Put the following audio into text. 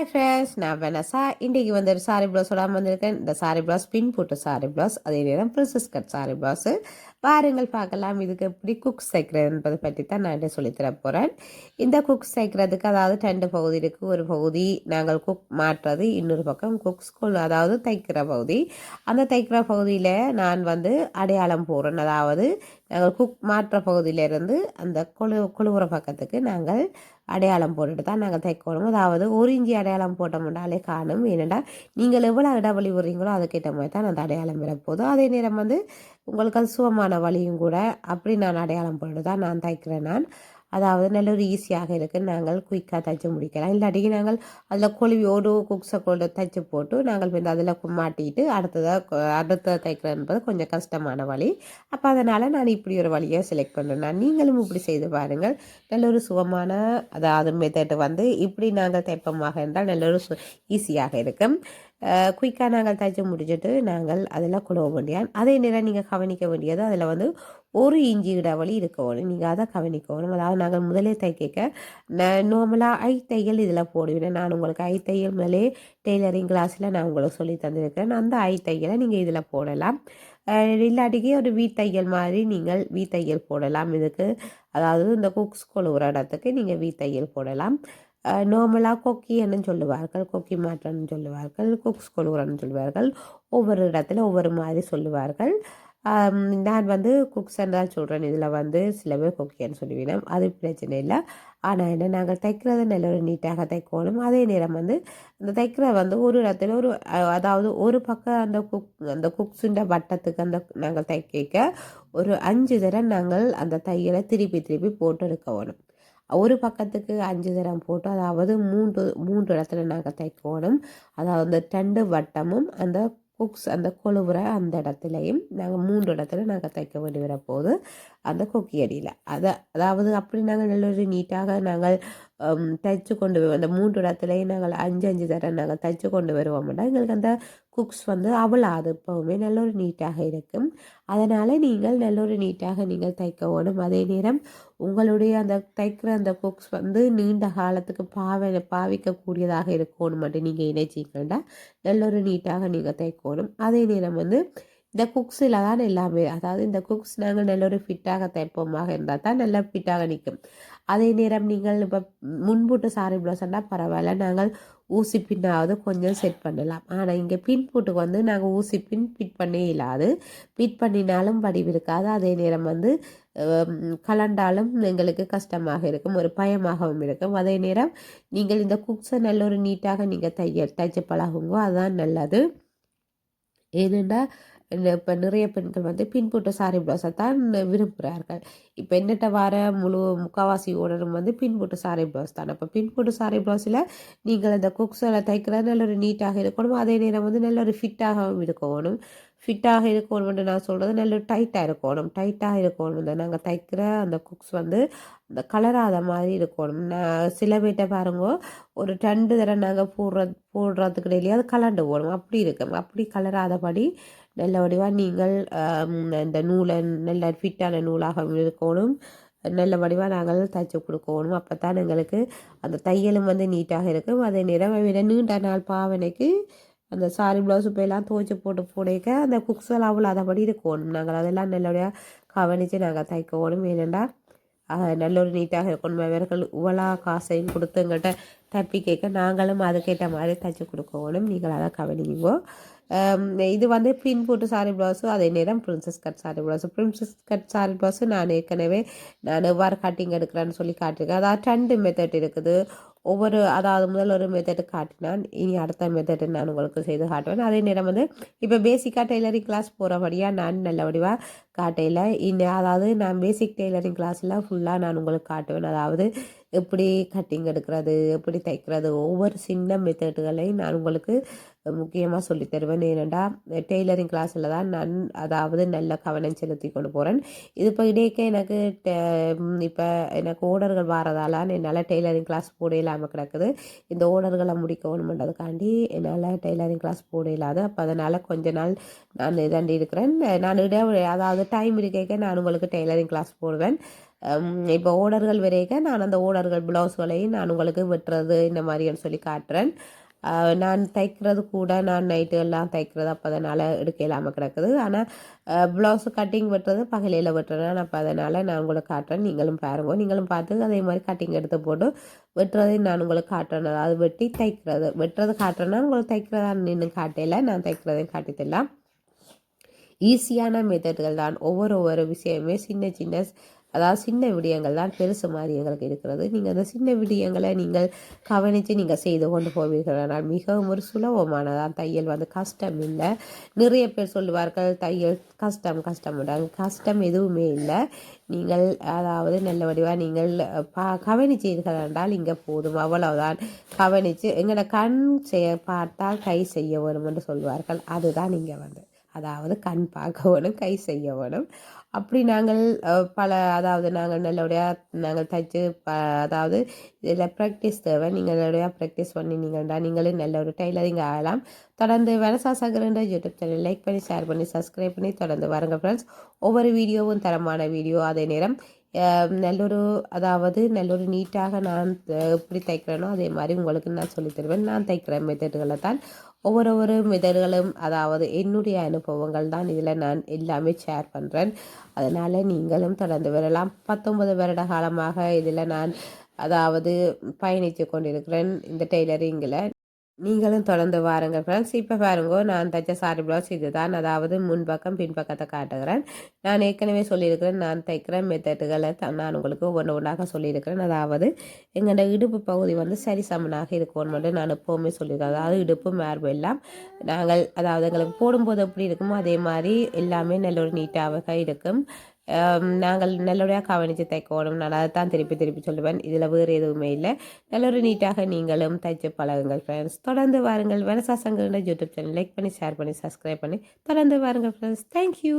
Hi friends நான் Vanessa. இன்றைக்கி வந்து ஒரு சாரி ப்ளவுஸ் விடாமல் வந்திருக்கேன். இந்த சாரி ப்ளவுஸ் பின் போட்ட சாரி ப்ளவுஸ் அதே நேரம் ப்ரின்சஸ் கட் சாரி ப்ளவுஸு பாருங்கள் பார்க்கலாம். இதுக்கு எப்படி குக் சேர்க்கிறது என்பதை பற்றி தான் நான் சொல்லித்தர போகிறேன் இந்த குக் சேர்க்கிறதுக்கு அதாவது ரெண்டு பகுதி இருக்குது ஒரு பகுதி நாங்கள் குக் மாற்றுறது இன்னொரு பக்கம் குக் ஸ்கூல் அதாவது தைக்கிற பகுதி. அந்த தைக்கிற பகுதியில் நான் வந்து அடையாளம் போடுறேன் அதாவது நாங்கள் குக் மாற்ற பகுதியிலிருந்து அந்த குழு குழுவுற பக்கத்துக்கு நாங்கள் அடையாளம் போட்டுட்டு தான் நாங்கள் தைக்கணும். அதாவது ஒரு இஞ்சி அடையாளம் போட்டோம்னாலே காணும். ஏனெண்டா நீங்கள் எவ்வளோ இடவழி விடுறீங்களோ அதுக்கேற்ற மாதிரி தான் அந்த அடையாளம் வரப்போதும் அதே நேரம் வந்து உங்களுக்கு அது சுகமான வழியும் கூட அப்படி நான் அடையாளம் போட்டு தான் நான் தைக்கிறேன் நான். அதாவது நல்ல ஒரு ஈஸியாக இருக்குது நாங்கள் குயிக்காக தைச்சு முடிக்கலாம். இல்லாட்டி நாங்கள் அதில் கொழுவியோடு குக்ஸை கொண்டு தைச்சு போட்டு நாங்கள் வந்து அதில் மாட்டிட்டு அடுத்ததாக அடுத்த தைக்கிறன்றது என்பது கொஞ்சம் கஷ்டமான வழி. அப்போ அதனால் நான் இப்படி ஒரு வழியை செலக்ட் பண்ணுறேன். நீங்களும் இப்படி செய்து பாருங்கள். நல்ல ஒரு சுகமான அதாவது மெத்தட் வந்து இப்படி நாங்கள் தைப்பமாக இருந்தால் நல்ல ஒரு சு ஈஸியாக இருக்கும். குயிக்காக நாங்கள் தைச்சு முடிச்சுட்டு நாங்கள் அதில் குழுவ வேண்டியான் அதே நேரம் நீங்கள் கவனிக்க வேண்டியது அதில் வந்து ஒரு இஞ்சி இடைவெளி இருக்கணும் நீங்கள் அதை கவனிக்கணும். அதாவது நாங்கள் முதலே தைக்க நார்மலாக ஐ தையல் இதில் போடுவேன். நான் உங்களுக்கு ஐ தையல் முதலே டெய்லரிங் கிளாஸில் நான் உங்களுக்கு சொல்லி தந்திருக்கேன் அந்த ஐ தையலை நீங்கள் இதில் போடலாம். இல்லாட்டிக்கு ஒரு வீத்தையல் மாதிரி நீங்கள் வீத்தையல் போடலாம். இதுக்கு அதாவது இந்த குக்ஸ் கொழுவுற இடத்துக்கு நீங்கள் வீத்தையல் போடலாம். நார்மலாக கொக்கின்னு சொல்லுவார்கள். கொக்கி மாற்றன்னு சொல்லுவார்கள். குக்ஸ் கொழுவுறன்னு சொல்லுவார்கள். ஒவ்வொரு இடத்துல ஒவ்வொரு மாதிரி சொல்லுவார்கள். நான் வந்து குக்ஸ்ன்னு தான் சொல்கிறேன் இதில் வந்து சில பேர் கொக்கியன்னு சொல்லுவேன் அது பிரச்சனை இல்லை. ஆனால் என்ன நாங்கள் தைக்கிறத நல்ல ஒரு நீட்டாக தைக்கணும். அதே நேரம் வந்து அந்த தைக்கிற வந்து ஒரு இடத்துல ஒரு அதாவது ஒரு பக்கம் அந்த குக் அந்த குக்ஸுண்ட வட்டத்துக்கு அந்த நாங்கள் தைக்க ஒரு அஞ்சு தரம் நாங்கள் அந்த தையலை திருப்பி திருப்பி போட்டு எடுக்க வேணும் ஒரு பக்கத்துக்கு அஞ்சு தரம் போட்டு அதாவது மூன்று மூன்று இடத்துல நாங்கள் தைக்கணும். அதாவது அந்த ரெண்டு வட்டமும் அந்த ஹுக்ஸ் அந்த கொழுவுற அந்த இடத்துலையும் நாங்கள் மூன்று இடத்துல நாங்கள் தைக்க வேண்டி வரப்போகுது அந்த கொக்கி அடியில். அதை அதாவது அப்படி நாங்கள் நல்ல ஒரு நீட்டாக நாங்கள் தைச்சு கொண்டு வருவோம் அந்த மூன்று இடத்துலையும் நாங்கள் அஞ்சு அஞ்சு தரம் நாங்கள் தைச்சு கொண்டு வருவோம்னா எங்களுக்கு அந்த குக்ஸ் வந்து அவ்வளாது எப்போவுமே நல்ல ஒரு நீட்டாக இருக்கும். அதனால் நீங்கள் நல்ல ஒரு நீட்டாக நீங்கள் தைக்க வேணும் அதே நேரம் உங்களுடைய அந்த தைக்கிற அந்த குக்ஸ் வந்து நீண்ட காலத்துக்கு பாவ பாவிக்கக்கூடியதாக இருக்கணும் மட்டும் நீங்கள் இணைச்சிக்கண்டா. நல்ல ஒரு நீட்டாக நீங்கள் தைக்கணும் அதே நேரம் வந்து இந்த குக்ஸில் தான் எல்லாமே. அதாவது இந்த குக்ஸ் நாங்கள் நல்ல ஒரு ஃபிட்டாக தைப்போமாக இருந்தால் தான் நல்லா ஃபிட்டாக நிற்கும் அதே நேரம் நீங்கள் இப்போ முன்புட்டு சாரி ப்ளவுஸ்னால் பரவாயில்ல. நாங்கள் ஊசி பின்னாவது கொஞ்சம் செட் பண்ணலாம். ஆனால் இங்கே பின்புட்டுக்கு வந்து நாங்கள் ஊசி பின் ஃபிட் பண்ணே இல்லாது. ஃபிட் பண்ணினாலும் வடிவு இருக்காது. அதே நேரம் வந்து கலண்டாலும் எங்களுக்கு கஷ்டமாக இருக்கும். ஒரு பயமாகவும் இருக்கும். அதே நேரம் நீங்கள் இந்த குக்ஸை நல்ல ஒரு நீட்டாக நீங்கள் தைய தைச்சு பழகுங்க அதுதான் நல்லது. ஏனென்றால் இப்போ நிறைய பெண்கள் வந்து பின்புட்டு சாரி ப்ளவுஸை தான் விரும்புகிறார்கள் இப்போ என்னட்ட வர முழு முக்கால்வாசி ஓடரும் வந்து பின்புட்டு சாரி ப்ளவுஸ் தான். அப்போ பின்புட்டு சாரி ப்ளவுஸில் நீங்கள் அந்த குக்ஸில் தைக்கிறது நல்ல ஒரு நீட்டாக இருக்கணும். அதே நேரம் வந்து நல்ல ஒரு ஃபிட்டாகவும் இருக்கணும். ஃபிட்டாக இருக்கணும்னு நான் சொல்கிறது நல்ல டைட்டாக இருக்கணும். டைட்டாக இருக்கணும் இந்த நாங்கள் தைக்கிற அந்த குக்ஸ் வந்து அந்த கலராத மாதிரி இருக்கணும். நான் சில பேர்கிட்ட பாருங்க ஒரு ரெண்டு தடவை நாங்கள் போடுற போடுறதுக்கு டெய்லி அது கலண்டு போகணும் அப்படி இருக்கும். அப்படி கலராதபடி நல்ல வடிவாக நீங்கள் இந்த நூலை நல்ல ஃபிட்டான நூலாக இருக்கணும் நல்ல வடிவாக நாங்கள் தைச்சி கொடுக்கணும். அப்போ தான் எங்களுக்கு அந்த தையலும் வந்து நீட்டாக இருக்கும். அதே நேரம் விட நீண்ட நாள் பாவனைக்கு அந்த சாரி ப்ளவுஸ் இப்போ எல்லாம் துவச்சி போட்டு போடைக்க அந்த குக்ஸ் அவ்வளோ அதைப்படி இருக்கணும். நாங்கள் அதெல்லாம் நல்லபடியாக கவனித்து நாங்கள் தைக்கணும். ஏனெண்டா நல்ல ஒரு நீட்டாக இருக்கணும். அவர்கள் இவ்வளோ காசையும் கொடுத்து எங்கள்கிட்ட தப்பி கேட்க நாங்களும் அதுக்கேற்ற மாதிரி தைச்சி கொடுக்கணும். நீங்கள் அதை கவனிங்கோ Um, இது வந்து பின் போட்டு சாரி ப்ளவுஸு அதே நேரம் princess cut sari blouse princess cut sari blouse நான் ஏற்கனவே நான் எவ்வாறு கட்டிங் எடுக்கிறேன்னு சொல்லி காட்டியிருக்கேன். அதாவது ரெண்டு மெத்தட் இருக்குது. ஒவ்வொரு அதாவது முதல் ஒரு மெத்தடு காட்டினான் இனி அடுத்த மெத்தடு நான் உங்களுக்கு செய்து காட்டுவேன். அதே நேரம் வந்து இப்போ பேசிக்காக டெய்லரிங் கிளாஸ் போகிறபடியாக நான் நல்ல வடிவாக காட்டையில் இன்னும் அதாவது நான் பேசிக் டெய்லரிங் கிளாஸில் ஃபுல்லாக நான் உங்களுக்கு காட்டுவேன். அதாவது எப்படி கட்டிங் எடுக்கிறது எப்படி தைக்கிறது ஒவ்வொரு சின்ன மெத்தட்களையும் நான் உங்களுக்கு முக்கியமாக சொல்லித் தருவேன். ஏனெண்டா டெய்லரிங் கிளாஸில் தான் நான் அதாவது நல்ல கவனம் செலுத்தி கொண்டு போகிறேன் இது இப்போ இடையே எனக்கு இப்போ எனக்கு ஓடர்கள் வரதால என்னால் டெய்லரிங் கிளாஸ் போட இல்லாமல் கிடக்குது. இந்த ஓடர்களை முடிக்கணுன்றதுக்காண்டி என்னால் டெய்லரிங் கிளாஸ் போட இல்லாது அப்போ அதனால் கொஞ்ச நாள் நான் இதாண்டி இருக்கிறேன். நான் இட அதாவது டைம் இருக்கேக்க நான் உங்களுக்கு டெய்லரிங் கிளாஸ் போடுவேன். இப்போ ஓடர்கள் வரைக்கும் நான் அந்த ஓடர்கள் ப்ளவுஸ்களையும் நான் உங்களுக்கு வெட்டுறது இந்த மாதிரின்னு சொல்லி காட்டுறேன். நான் தைக்கிறது கூட நான் நைட்டு எல்லாம் தைக்கிறது அப்போ அதனால் எடுக்க இல்லாமல் கிடக்குது. ஆனால் ப்ளவுஸ் கட்டிங் வெட்டுறது பகலையில் வெட்டுறேன். அப்போ அதனால் நான் உங்களுக்கு காட்டுறேன். நீங்களும் பாருங்க. நீங்களும் பார்த்து அதே மாதிரி கட்டிங் எடுத்து போட்டு வெட்டுறதையும் நான் உங்களுக்கு காட்டுறேன். அதாவது வெட்டி தைக்கிறது. வெட்டுறது காட்டுறேன்னா உங்களுக்கு தைக்கிறதா நின்று காட்டையில் நான் தைக்கிறதையும் காட்டித்தரலாம். ஈஸியான மெத்தட்கள் தான். ஒவ்வொரு ஒவ்வொரு விஷயமே சின்ன சின்ன அதாவது சின்ன விடயங்கள் தான் பெருசு மாதிரி எங்களுக்கு இருக்கிறது. நீங்கள் அந்த சின்ன விடயங்களை நீங்கள் கவனித்து நீங்கள் செய்து கொண்டு போவீர்கள். ஆனால் மிகவும் ஒரு சுலபமானதான். தையல் வந்து கஷ்டம் இல்லை. நிறைய பேர் சொல்லுவார்கள் தையல் கஷ்டம் கஷ்டம் கஷ்டம் எதுவுமே இல்லை. நீங்கள் அதாவது நல்ல வடிவாக நீங்கள் பா கவனிச்சீர்கள் என்றால் இங்கே போதும். அவ்வளவுதான். கவனித்து எங்களோட கண் செய்ய பார்த்தால் கை செய்ய வேணும் என்று சொல்வார்கள். அதுதான் இங்கே வந்து. அதாவது கண் பார்க்க வேணும் கை செய்ய வேணும். அப்படி நாங்கள் பல அதாவது நாங்கள் நல்லபடியாக நாங்கள் தைச்சு ப அதாவது இதில் ப்ராக்டிஸ் தேவை. நீங்கள் நல்லபடியாக ப்ராக்டிஸ் நீங்கள்டா நீங்களும் நல்ல ஒரு டெய்லரிங் ஆகலாம். தொடர்ந்து வெனசா சங்கரன்ற யூடியூப் சேனல் லைக் பண்ணி ஷேர் பண்ணி சப்ஸ்கிரைப் பண்ணி தொடர்ந்து வாருங்க ஃப்ரெண்ட்ஸ் ஒவ்வொரு வீடியோவும் தரமான வீடியோ அதே நேரம் நல்லொரு அதாவது நல்லொரு நீட்டாக நான் எப்படி தைக்கிறேனோ அதே மாதிரி உங்களுக்கு நான் சொல்லித் தருவேன். நான் தைக்கிற மெத்தடுகளை தான் ஒவ்வொரு ஒரு மெத்தடுகளும் அதாவது என்னுடைய அனுபவங்கள் தான் இதில் நான் எல்லாமே ஷேர் பண்ணுறேன் அதனால் நீங்களும் தொடர்ந்து வரலாம். பத்தொன்பது வருட காலமாக இதில் நான் அதாவது பயணித்து கொண்டிருக்கிறேன் இந்த டெய்லரிங்கில் நீங்களும் தொடர்ந்து வாருங்க ஃப்ரெண்ட்ஸ் இப்போ பாருங்கோ நான் தைச்ச சாரி செய்து தான் அதாவது முன்பக்கம் பின்பக்கத்தை காட்டுகிறேன். நான் ஏற்கனவே சொல்லியிருக்கிறேன் நான் தைக்கிற மெத்தட்டுகளை த- நான் உங்களுக்கு ஒன்று ஒன்றாக சொல்லியிருக்கிறேன். அதாவது எங்களோட இடுப்பு பகுதி வந்து சரி சமனாக இருக்கணும் மட்டும் நான் எப்போவுமே சொல்லியிருக்கேன். அதாவது இடுப்பு மார்பு எல்லாம் நாங்கள் அதாவது எங்களுக்கு போடும்போது எப்படி இருக்குமோ அதே மாதிரி எல்லாமே நல்ல ஒரு நீட்டாக இருக்கும். நாங்கள் நல்லபடியாக கவனித்து தைக்கணும். நான் அதை தான் திருப்பி திருப்பி சொல்லுவேன். இதில் வேறு எதுவுமே இல்லை. நல்ல ஒரு நீட்டாக நீங்களும் தைச்சு பழகுங்கள் ஃப்ரெண்ட்ஸ் தொடர்ந்து வாருங்கள். வெனசா யூடியூப் சேனல் லைக் பண்ணி ஷேர் பண்ணி சப்ஸ்கிரைப் பண்ணி தொடர்ந்து வாருங்கள் ஃப்ரெண்ட்ஸ் தேங்க்யூ